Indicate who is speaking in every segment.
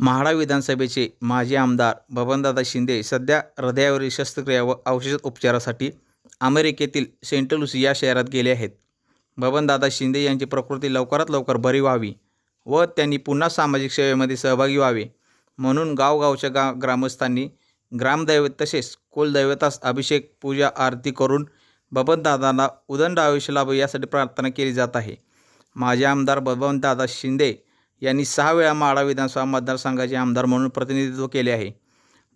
Speaker 1: म्हाडा विधानसभेचे माजी आमदार बबनदादा शिंदे सध्या हृदयावरील शस्त्रक्रिया व औषध उपचारासाठी अमेरिकेतील सेंटलुसी या शहरात गेले आहेत. बबनदादा शिंदे यांची प्रकृती लवकरात लवकर बरी व्हावी व त्यांनी पुन्हा सामाजिक सेवेमध्ये सहभागी व्हावे. म्हणून गावगावच्या गा ग्रामस्थांनी ग्रामदैवत तसेच कुलदैवतास अभिषेक पूजा आरती करून बबनदादांना उदंड आयुष्य लाभ यासाठी प्रार्थना केली जात आहे. माजी आमदार बबनदादा शिंदे यांनी सहा वेळा माढा विधानसभा मतदारसंघाचे आमदार म्हणून प्रतिनिधित्व केले आहे.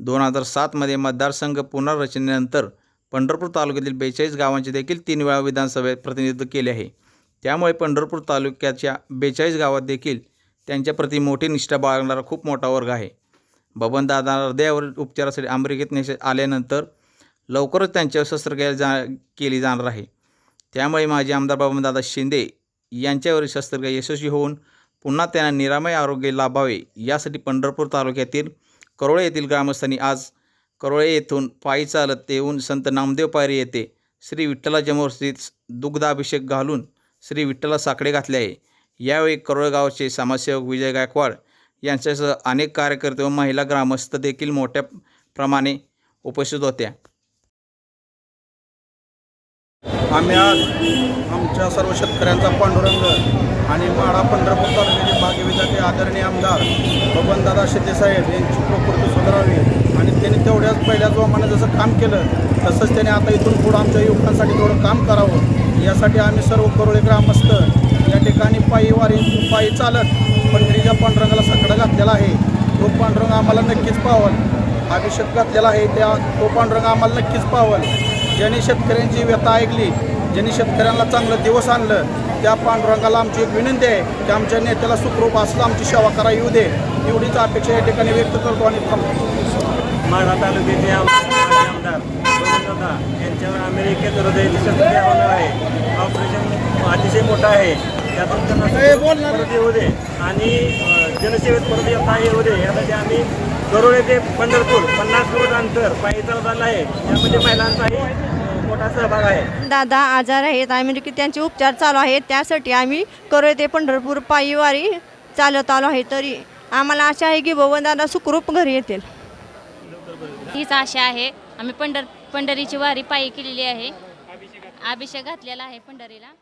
Speaker 1: दोन हजार सातमध्ये मतदारसंघ पुनर्रचनेनंतर पंढरपूर तालुक्यातील बेचाळीस गावांचे देखील तीन वेळा विधानसभेत प्रतिनिधित्व केले आहे. त्यामुळे पंढरपूर तालुक्याच्या बेचाळीस गावात देखील त्यांच्याप्रती मोठी निष्ठा बाळगणारा खूप मोठा वर्ग आहे. बबनदादा हृदयावर उपचारासाठी अमेरिकेत नेश आल्यानंतर लवकरच त्यांच्यावर शस्त्रक्रिया जा केली जाणार आहे. त्यामुळे माजी आमदार बबनदादा शिंदे यांच्यावरील शस्त्रक्रिया यशस्वी होऊन पुन्हा त्यांना निरामय आरोग्य लाभावे. यासाठी पंढरपूर तालुक्यातील करोळे येथील ग्रामस्थांनी आज करोळे येथून पायी चालत येऊन संत नामदेव पायरी येथे श्री विठ्ठलाजमोर स्थित दुग्धाभिषेक घालून श्री विठ्ठला साकडे घातले आहे. यावेळी करोळे गावचे समाजसेवक विजय गायकवाड यांच्यासह अनेक कार्यकर्ते व महिला ग्रामस्थ देखील मोठ्या प्रमाणे उपस्थित होत्या.
Speaker 2: आम्ही आज आमच्या सर्व शेतकऱ्यांचा पांडुरंग आणि माडा पंढरपूर तालुक्याचे भाग्यविधाते आदरणीय आमदार बबनदादा शेतेसाहेब यांची प्रकृती सुधारावी आणि त्यांनी तेवढ्याच पहिल्या जोमाने जसं काम केलं तसंच त्याने आता इथून पुढं आमच्या युवकांसाठी थोडं काम करावं. यासाठी आम्ही सर्व करोळे ग्रामस्थ या ठिकाणी पायी वारी पायी चालत पंढरीच्या पांडुरंगाला सकडा घातलेला आहे. तो पांडुरंग आम्हाला नक्कीच पावल अभिषेक घातलेला आहे त्या तो पांडुरंग आम्हाला नक्कीच पावल ज्यांनी शेतकऱ्यांची व्यथा ऐकली ज्यांनी शेतकऱ्यांना चांगलं दिवस आणलं त्या पांडुरंगाला आमची एक विनंती आहे की आमच्या नेत्याला सुखरूप असलं आमची सेवा करा येऊ दे. एवढीच अपेक्षा या ठिकाणी व्यक्त करतो आणि थांबतो.
Speaker 3: माढा तालुक्याचे आमदार यांच्यावर अमेरिकेत हृदयाची शस्त्रक्रिया होणार आहे. ऑपरेशन अतिशय मोठं आहे. त्यातून त्यांना येऊ दे. आणि जनसेवेत परत येता येऊ दे. यासाठी आम्ही करोळे ते पंढरपूर पन्नास किलोमीटर अंतर पायी चालत आलं आहे. यामध्ये महिलांचाही अ, मोठा सहभाग आहे.
Speaker 4: दादा आजार आहेत अमेरिकेत त्यांचे उपचार चालू आहेत. त्यासाठी आम्ही करोळे ते पंढरपूर पायीवारी चालत आलो आहे. तरी आम्हाला आशा आहे की बबन दादा सुखरूप घरी येतील.
Speaker 5: हीच आशा आहे. आम्ही पंढर पंढरीची वारी पायी केलेली आहे. अभिषेक घातलेला आहे पंढरीला.